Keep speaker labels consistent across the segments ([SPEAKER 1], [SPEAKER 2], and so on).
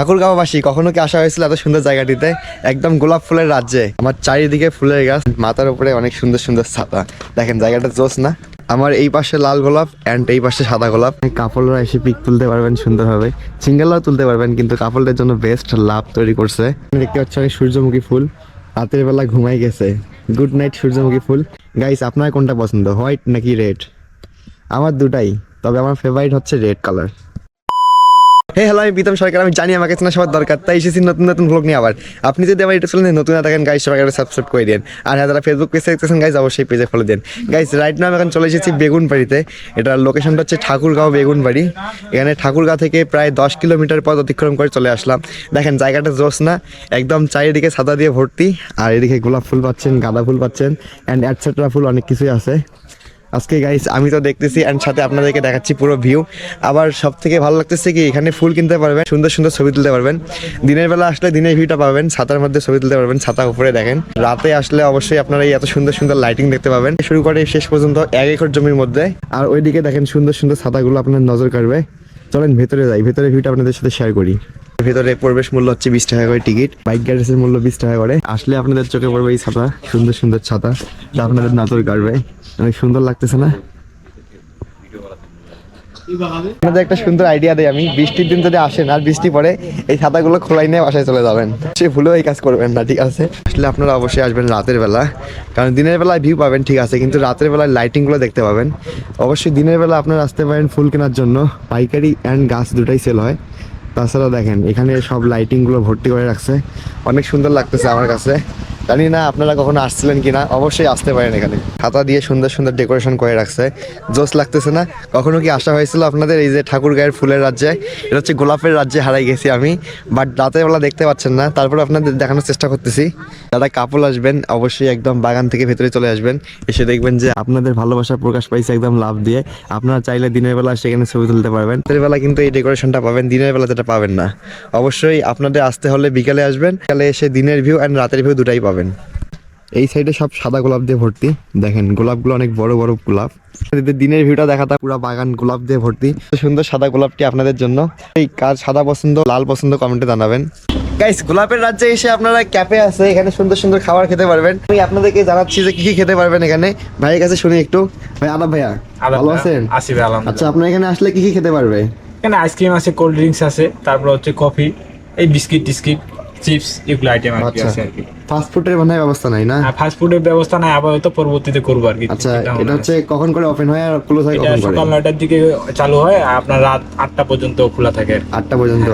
[SPEAKER 1] ঠাকুরগাঁওবাসী, কখনো কি আসা হয়েছিল এত সুন্দর জায়গাটিতে? একদম গোলাপ ফুলের রাজ্যে। আমার চারিদিকে ফুলের গাছ, মাথার উপরে অনেক সুন্দর সুন্দর ছাতা। দেখেন, জায়গাটা জোস না? আমার এই পাশে লাল গোলাপ অ্যান্ড এই পাশে সাদা গোলাপ। কাপড়রা এসে পিক তুলতে পারবেন সুন্দরভাবে। সিঙ্গেলরাও তুলতে পারবেন, কিন্তু কাপড়দের জন্য বেস্ট লাভ তৈরি করছে। দেখতে পাচ্ছি অনেক সূর্যমুখী ফুল। রাতের বেলা ঘুমাই গেছে। গুড নাইট সূর্যমুখী ফুল। গাইস আপনার কোনটা পছন্দ, হোয়াইট নাকি রেড? আমার দুটাই, তবে আমার ফেভারিট হচ্ছে রেড কালার। হে, হ্যালো, আমি প্রীতম সরকার, আমি জানি আমাকে চেনা সবার দরকার, তাই এসেছি নতুন নতুন ভ্লগ নিয়ে আবার। আপনি যদি আমার ইউটিউব চ্যানেলে নতুন থাকেন গাইস সবাই সাবস্ক্রাইব করে দিন আর হ্যাঁ যারা ফেসবুক পেজে দেখতেছেন গাইস অবশ্যই পেজে ফলো দিন গাইস রাইট নাও এখন চলে এসেছি বেগুনবাড়িতে। এটার লোকেশনটা হচ্ছে ঠাকুরগাঁও বেগুনবাড়ি। এখানে ঠাকুরগাঁও থেকে প্রায় দশ কিলোমিটার পথ অতিক্রম করে চলে আসলাম। দেখেন, জায়গাটা জোস না, একদম চারিদিকে সাদা দিয়ে ভর্তি। আর এদিকে গোলাপ ফুল পাচ্ছেন, গাঁদা ফুল পাচ্ছেন অ্যান্ড অ্যাটসেট্রা ফুল অনেক কিছুই আছে। আজকে গাইস আমি তো দেখতেছি অ্যান্ড সাথে আপনাদেরকে দেখাচ্ছি পুরো ভিউ আবার সব থেকে ভালো লাগতেছে কি, এখানে ফুল কিনতে পারবেন, সুন্দর সুন্দর ছবি তুলতে পারবেন। দিনের বেলা আসলে দিনের ভিউটা পাবেন, ছাতার মধ্যে ছবি তুলতে পারবেন, ছাতা উপরে দেখেন। রাতে আসলে অবশ্যই আপনারা এই এত সুন্দর সুন্দর লাইটিং দেখতে পাবেন। শুরু করে শেষ পর্যন্ত এক একর জমির মধ্যে। আর ওইদিকে দেখেন সুন্দর সুন্দর ছাতাগুলো আপনার নজর কাড়বে। চলেন ভেতরে যাই ভেতরে ভিউটা আপনাদের সাথে শেয়ার করি। ভেতরে প্রবেশ মূল্য হচ্ছে বিশ টাকা করে টিকিট। বাইক গ্যারেজের মূল্য বিশ টাকা করে। আসলে আপনাদের চোখে পড়বে এই ছাতা, সুন্দর সুন্দর ছাতা। যা আপনাদের নজর কাড়বে অনেক সুন্দর লাগতেছে না? আপনাদের একটা সুন্দর আইডিয়া দেয় আমি। বৃষ্টির দিন যদি আসেন আর বৃষ্টি পড়ে, এই ছাতাগুলো খোলাই নিয়ে বাসায় চলে যাবেন। সে ভুলেও এই কাজ করবেন না, ঠিক আছে? আসলে আপনারা অবশ্যই আসবেন রাতের বেলা। কারণ দিনের বেলায় ভিউ পাবেন, ঠিক আছে? কিন্তু রাতের বেলায় লাইটিংগুলো দেখতে পাবেন। অবশ্যই দিনের বেলা আপনারা আসতে পারেন ফুল কেনার জন্য। পাইকারি অ্যান্ড গাছ দুটাই সেল হয়। তাছাড়া দেখেন এখানে সব লাইটিংগুলো ভর্তি করে রাখছে। অনেক সুন্দর লাগতেছে আমার কাছে। জানি না আপনারা কখনো আসছিলেন কিনা, অবশ্যই আসতে পারেন এখানে। খাতা দিয়ে সুন্দর সুন্দর ডেকোরেশন করে রাখছে। জোস লাগতেছে না। কখনো কি আসা হয়েছিল আপনাদের এই যে ঠাকুর গায়ের ফুলের রাজ্যে? এটা হচ্ছে গোলাপের রাজ্যে হারাই গেছি আমি বাট রাতের বেলা দেখতে পাচ্ছেন না। তারপর আপনাদের দেখানোর চেষ্টা করতেছি। যারা কাপল আসবেন, অবশ্যই একদম বাগান থেকে ভেতরে চলে আসবেন। এসে দেখবেন যে আপনাদের ভালোবাসা প্রকাশ পাইছে একদম লাভ দিয়ে। আপনারা চাইলে দিনের বেলা সেখানে ছবি তুলতে পারবেন। রাতের বেলা কিন্তু এই ডেকোরেশনটা পাবেন, দিনের বেলা যেটা পাবেন না। অবশ্যই আপনাদের আসতে হলে বিকালে আসবেন। বিকালে এসে দিনের ভিউ অ্যান্ড রাতের ভিউ দুটাই পাবেন। এই সাইডে সব সাদা গোলাপ দিয়ে ভর্তি। দেখেন গোলাপগুলো অনেক বড় বড় গোলাপ। দিনের ভিউটা দেখাতা পুরো বাগান গোলাপ দিয়ে ভর্তি। সুন্দর সাদা গোলাপটি আপনাদের জন্য। এই কার সাদা পছন্দ লাল পছন্দ কমেন্টে জানাবেন। গাইস গোলাপের রাজ্যে এসে আপনারা ক্যাফে আছে এখানে সুন্দর সুন্দর খাবার খেতে পারবেন। আমি আপনাদেরকে জানাচ্ছি যে কি কি খেতে পারবেন এখানে। ভাইয়ের কাছে শুনি একটু। ভাই আদাব ভাইয়া ভালো আছেন? আচ্ছা আপনার এখানে আসলে কি কি খেতে পারবে?
[SPEAKER 2] এখানে আইসক্রিম আছে কোল্ড ড্রিঙ্কস আছে তারপর হচ্ছে কফি এই বিস্কিট টিস্কিট চিপস এগুলো আইটেম আর কি
[SPEAKER 1] আচ্ছা।
[SPEAKER 2] আছে আর কি।
[SPEAKER 1] ফাস্ট ফুডের মানে ব্যবস্থা নাই না?
[SPEAKER 2] ফাস্ট ফুডের ব্যবস্থা নাই আপাতত পরবর্তীতে করব আর কি
[SPEAKER 1] আচ্ছা এটা হচ্ছে কখন করে ওপেন হয় আর ক্লোজ হয় কখন করে?
[SPEAKER 2] সকাল 9টার দিকে চালু হয় আর আপনার রাত 8টা পর্যন্ত খোলা থাকে আর কি।
[SPEAKER 1] আটটা পর্যন্ত।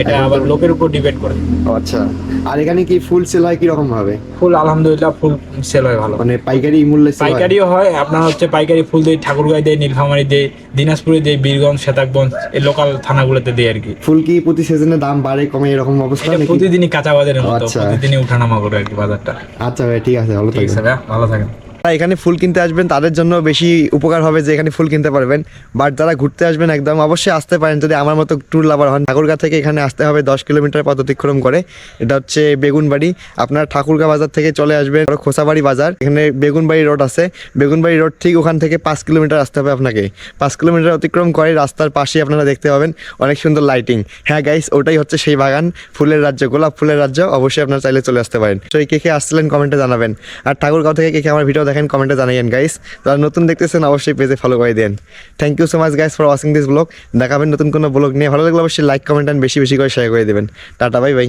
[SPEAKER 2] এটা আবার লোকের উপর ডিপেন্ড করে।
[SPEAKER 1] আচ্ছা। আর এখানে কি ফুল সেল হয় কি রকম ভাবে?
[SPEAKER 2] ফুল আলহামদুলিল্লাহ ফুল সেল হয় ভালো।
[SPEAKER 1] মানে পাইকারি মূল্যে?
[SPEAKER 2] পাইকারিও হয় আপনার হচ্ছে পাইকারি ফুল দেয় ঠাকুরগাঁয় দেয় নীলফামারি দেয় দিনাজপুরে দেয় বীরগঞ্জ সেতাকগঞ্জ এই লোকাল থানাগুলোতে দেয় আর কি।
[SPEAKER 1] ফুল কি প্রতি সিজনে দাম বাড়ে কমে এরকম অবস্থা নাকি?
[SPEAKER 2] প্রতিদিনই কাঁচা বাজারের মতো
[SPEAKER 1] আচ্ছা।
[SPEAKER 2] প্রতিদিনই উঠানামা করে আর কি বাজারটা।
[SPEAKER 1] আচ্ছা ভাই ঠিক আছে ভালো
[SPEAKER 2] ভাইয়া, ভালো থাকেন।
[SPEAKER 1] যারা এখানে ফুল কিনতে আসবেন, তাদের জন্য বেশি উপকার হবে যে এখানে ফুল কিনতে পারবেন। বাট যারা ঘুরতে আসবেন একদম অবশ্যই আসতে পারেন, যদি আমার মতো ট্যুর লাভার হন। ঠাকুরগা থেকে এখানে আসতে হবে দশ কিলোমিটার পথ অতিক্রম করে। এটা হচ্ছে বেগুনবাড়ি। আপনার ঠাকুরগা বাজার থেকে চলে আসবেন বড় খোসাবাড়ি বাজার। এখানে বেগুনবাড়ি রোড আছে। বেগুনবাড়ি রোড ঠিক ওখান থেকে পাঁচ কিলোমিটার আসতে হবে আপনাকে। পাঁচ কিলোমিটার অতিক্রম করে রাস্তার পাশে আপনারা দেখতে পাবেন অনেক সুন্দর লাইটিং হ্যাঁ গাইস ওটাই হচ্ছে সেই বাগান। ফুলের রাজ্য, গোলাপ ফুলের রাজ্য। অবশ্যই আপনারা চাইলে চলে আসতে পারেন। তো এই কে কে আসছিলেন কমেন্টে জানাবেন। আর ঠাকুরগাঁও থেকে কে কে আমার ভিডিও দেখেন কমেন্টে জানাইয়েন গাইস যারা নতুন দেখতেছেন, অবশ্যই পেজে ফলো করে দেন thank you so much guys for watching this blog দেখাবেন নতুন কোনো ব্লগ নিয়ে। ভালো লাগলে অবশ্যই লাইক কমেন্ট অ্যান্ড বেশি বেশি করে শেয়ার করে দেবেন। Tata bye bye